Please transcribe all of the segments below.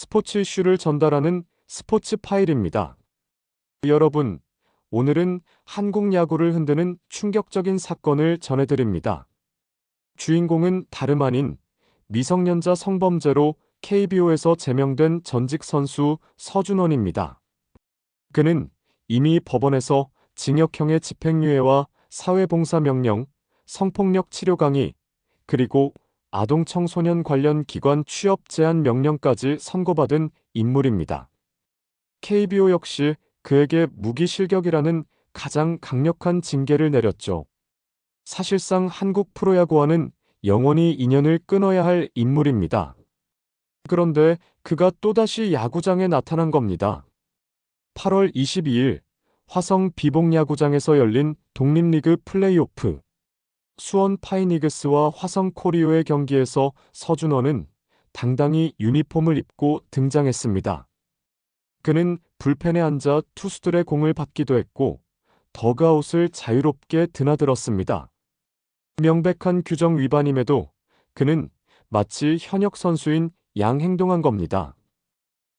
스포츠 이슈를 전달하는 스포츠 파일입니다. 여러분, 오늘은 한국 야구를 흔드는 충격적인 사건을 전해드립니다. 주인공은 다름 아닌 미성년자 성범죄로 KBO에서 제명된 전직 선수 서준원입니다. 그는 이미 법원에서 징역형의 집행유예와 사회봉사 명령, 성폭력 치료 강의, 그리고 아동 청소년 관련 기관 취업 제한 명령까지 선고받은 인물입니다. KBO 역시 그에게 무기 실격이라는 가장 강력한 징계를 내렸죠. 사실상 한국 프로야구와는 영원히 인연을 끊어야 할 인물입니다. 그런데 그가 또다시 야구장에 나타난 겁니다. 8월 22일 화성 비봉야구장에서 열린 독립리그 플레이오프 수원 파이니그스와 화성 코리오의 경기에서 서준원은 당당히 유니폼을 입고 등장했습니다. 그는 불펜에 앉아 투수들의 공을 받기도 했고 더그아웃을 자유롭게 드나들었습니다. 명백한 규정 위반임에도 그는 마치 현역 선수인 양 행동한 겁니다.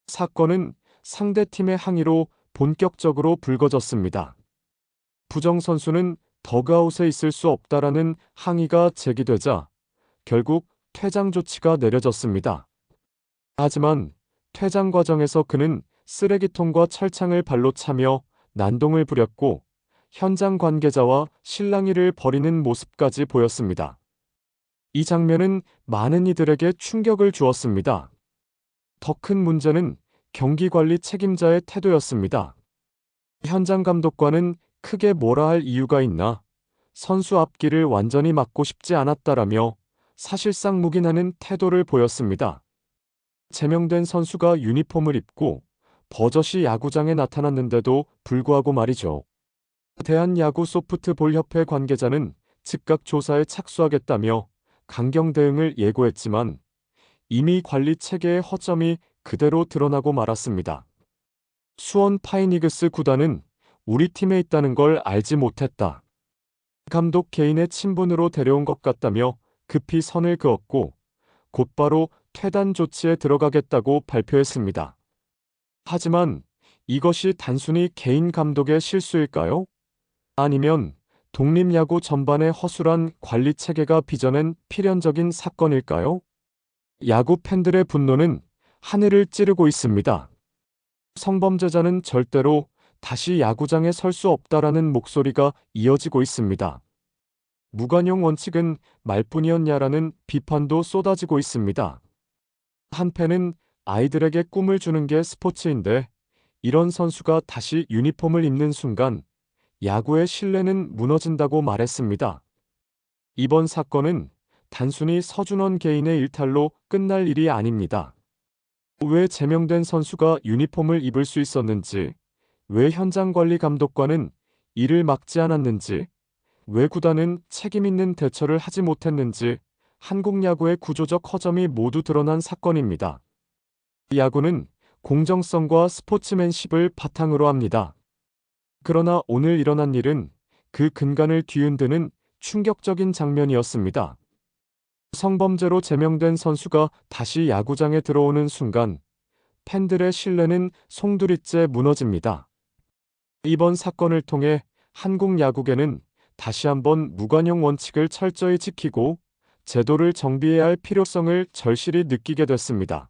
사건은 상대팀의 항의로 본격적으로 불거졌습니다. 부정 선수는 더그아웃에 있을 수 없다라는 항의가 제기되자 결국 퇴장 조치가 내려졌습니다. 하지만 퇴장 과정에서 그는 쓰레기통과 철창을 발로 차며 난동을 부렸고 현장 관계자와 실랑이를 벌이는 모습까지 보였습니다. 이 장면은 많은 이들에게 충격을 주었습니다. 더 큰 문제는 경기 관리 책임자의 태도였습니다. 현장 감독관은 크게 뭐라 할 이유가 있나 선수 앞길을 완전히 막고 싶지 않았다라며 사실상 묵인하는 태도를 보였습니다. 제명된 선수가 유니폼을 입고 버젓이 야구장에 나타났는데도 불구하고 말이죠. 대한야구 소프트볼협회 관계자는 즉각 조사에 착수하겠다며 강경 대응을 예고했지만 이미 관리 체계의 허점이 그대로 드러나고 말았습니다. 수원 파이니그스 구단은 우리 팀에 있다는 걸 알지 못했다. 감독 개인의 친분으로 데려온 것 같다며 급히 선을 그었고 곧바로 퇴단 조치에 들어가겠다고 발표했습니다. 하지만 이것이 단순히 개인 감독의 실수일까요? 아니면 독립야구 전반의 허술한 관리 체계가 빚어낸 필연적인 사건일까요? 야구 팬들의 분노는 하늘을 찌르고 있습니다. 성범죄자는 절대로 다시 야구장에 설 수 없다라는 목소리가 이어지고 있습니다. 무관용 원칙은 말뿐이었냐라는 비판도 쏟아지고 있습니다. 한팬은 아이들에게 꿈을 주는 게 스포츠인데 이런 선수가 다시 유니폼을 입는 순간 야구의 신뢰는 무너진다고 말했습니다. 이번 사건은 단순히 서준원 개인의 일탈로 끝날 일이 아닙니다. 왜 제명된 선수가 유니폼을 입을 수 있었는지, 왜 현장 관리 감독관은 이를 막지 않았는지, 왜 구단은 책임 있는 대처를 하지 못했는지 한국 야구의 구조적 허점이 모두 드러난 사건입니다. 야구는 공정성과 스포츠맨십을 바탕으로 합니다. 그러나 오늘 일어난 일은 그 근간을 뒤흔드는 충격적인 장면이었습니다. 성범죄로 제명된 선수가 다시 야구장에 들어오는 순간 팬들의 신뢰는 송두리째 무너집니다. 이번 사건을 통해 한국 야구계는 다시 한번 무관용 원칙을 철저히 지키고 제도를 정비해야 할 필요성을 절실히 느끼게 됐습니다.